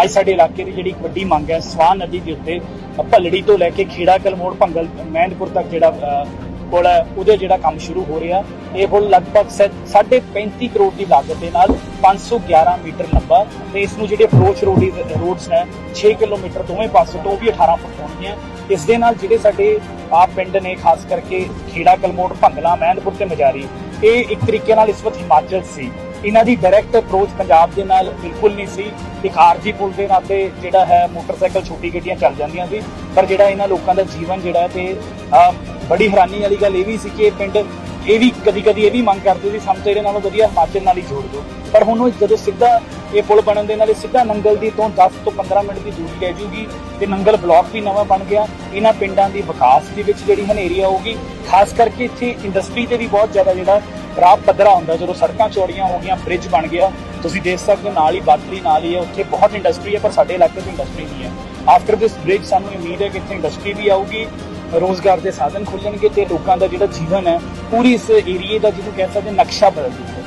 ਅੱਜ ਸਾਡੇ ਇਲਾਕੇ ਦੀ ਜਿਹੜੀ ਇੱਕ ਵੱਡੀ ਮੰਗ ਹੈ ਸਵਾਨ ਨਦੀ ਦੇ ਉੱਤੇ ਭੱਲੜੀ ਤੋਂ ਲੈ ਕੇ ਖੇੜਾ ਕਲਮੋੜ ਭੰਗਲ ਮਹਿੰਦਪੁਰ ਤੱਕ ਜਿਹੜਾ ਪੁਲ ਹੈ, ਉਹਦੇ ਜਿਹੜਾ ਕੰਮ ਸ਼ੁਰੂ ਹੋ ਰਿਹਾ। ਇਹ ਪੁਲ ਲਗਭਗ 35 ਕਰੋੜ ਦੀ ਲਾਗਤ ਦੇ ਨਾਲ 511 ਮੀਟਰ ਲੰਬਾ ਤੇ ਇਸ ਨੂੰ ਜਿਹੜੇ ਅਪਰੋਚ ਰੋਡ ਰੋਡਸ ਨੇ 6 ਕਿਲੋਮੀਟਰ ਦੋਵੇਂ ਪਾਸੇ ਤੋਂ ਉਹ ਵੀ 18 ਫੁੱਟ ਹੋਣਗੀਆਂ। ਇਸ ਦੇ ਨਾਲ ਜਿਹੜੇ ਸਾਡੇ ਆਪ ਪਿੰਡ ਨੇ, ਖਾਸ ਕਰਕੇ ਖੇੜਾ ਕਲਮੋੜ ਭੰਗਲਾ, ਮਹਿੰਦਪੁਰ ਤੇ ਮਜਾਰੀ, ਇਹ ਇੱਕ ਤਰੀਕੇ ਨਾਲ ਇਸ ਵਕਤ ਹਿਮਾਚਲ ਸੀ। ਇਹਨਾਂ ਦੀ ਡਾਇਰੈਕਟ ਅਪਰੋਚ ਪੰਜਾਬ ਦੇ ਨਾਲ ਬਿਲਕੁਲ ਨਹੀਂ ਸੀ। ਇੱਕ ਆਰਜੀ ਪੁਲ ਦੇ ਨਾਤੇ ਜਿਹੜਾ ਹੈ, ਮੋਟਰਸਾਈਕਲ ਛੋਟੀ ਗੱਡੀਆਂ ਚੱਲ ਜਾਂਦੀਆਂ ਸੀ। ਪਰ ਜਿਹੜਾ ਇਹਨਾਂ ਲੋਕਾਂ ਦਾ ਜੀਵਨ ਜਿਹੜਾ ਹੈ ਤੇ ਬੜੀ ਹੈਰਾਨੀ ਵਾਲੀ ਗੱਲ ਇਹ ਵੀ ਸੀ ਕਿ ਇਹ ਪਿੰਡ ਇਹ ਵੀ ਕਦੀ ਕਦੀ ਇਹ ਵੀ ਮੰਗ ਕਰਦੇ ਸੀ, ਸਾਨੂੰ ਤਾਂ ਇਹਦੇ ਨਾਲੋਂ ਵਧੀਆ ਹਿਮਾਚਲ ਨਾਲ ਹੀ ਜੋੜ ਦਿਓ। ਪਰ ਹੁਣ ਉਹ ਜਦੋਂ ਸਿੱਧਾ ਇਹ ਪੁਲ ਬਣਨ ਦੇ ਨਾਲ ਇਹ ਸਿੱਧਾ ਨੰਗਲ ਦੀ ਤੋਂ 10 ਤੋਂ 15 ਮਿੰਟ ਦੀ ਦੂਰੀ ਰਹਿ ਜੂਗੀ ਤੇ ਨੰਗਲ ਬਲਾਕ ਵੀ ਨਵਾਂ ਬਣ ਗਿਆ। ਇਹਨਾਂ ਪਿੰਡਾਂ ਦੀ ਵਿਕਾਸ ਦੇ ਵਿੱਚ ਜਿਹੜੀ ਹਨੇਰੀ ਆਊਗੀ ਖਾਸ ਕਰਕੇ ਇੱਥੇ ਇੰਡਸਟਰੀ ਤੇ ਵੀ ਬਹੁਤ ਜ਼ਿਆਦਾ ਜਿਹੜਾ ਰਾਹ ਪੱਧਰਾ ਹੁੰਦਾ, ਜਦੋਂ ਸੜਕਾਂ ਚੌੜੀਆਂ ਹੋ ਗਈਆਂ ਬ੍ਰਿਜ ਬਣ ਗਿਆ। ਤੁਸੀਂ ਦੇਖ ਸਕਦੇ ਹੋ, ਨਾਲ ਹੀ ਬਾਦਲੀ ਨਾਲ ਹੀ ਹੈ, ਉੱਥੇ ਬਹੁਤ ਇੰਡਸਟਰੀ ਹੈ, ਪਰ ਸਾਡੇ ਇਲਾਕੇ 'ਚ ਇੰਡਸਟਰੀ ਨਹੀਂ ਹੈ। ਆਫਟਰ ਦਿਸ ਬ੍ਰਿਜ ਸਾਨੂੰ ਉਮੀਦ ਹੈ ਕਿ ਇੱਥੇ ਇੰਡਸਟਰੀ ਵੀ ਆਊਗੀ, ਰੋਜ਼ਗਾਰ ਦੇ ਸਾਧਨ ਖੁੱਲਣਗੇ ਤੇ ਲੋਕਾਂ ਦਾ ਜਿਹੜਾ ਜੀਵਨ ਹੈ, ਪੂਰੀ ਇਸ ਏਰੀਏ ਦਾ ਜਿਹਨੂੰ ਕਹਿ ਸਕਦੇ ਨਕਸ਼ਾ ਬਦਲ ਜੂਗਾ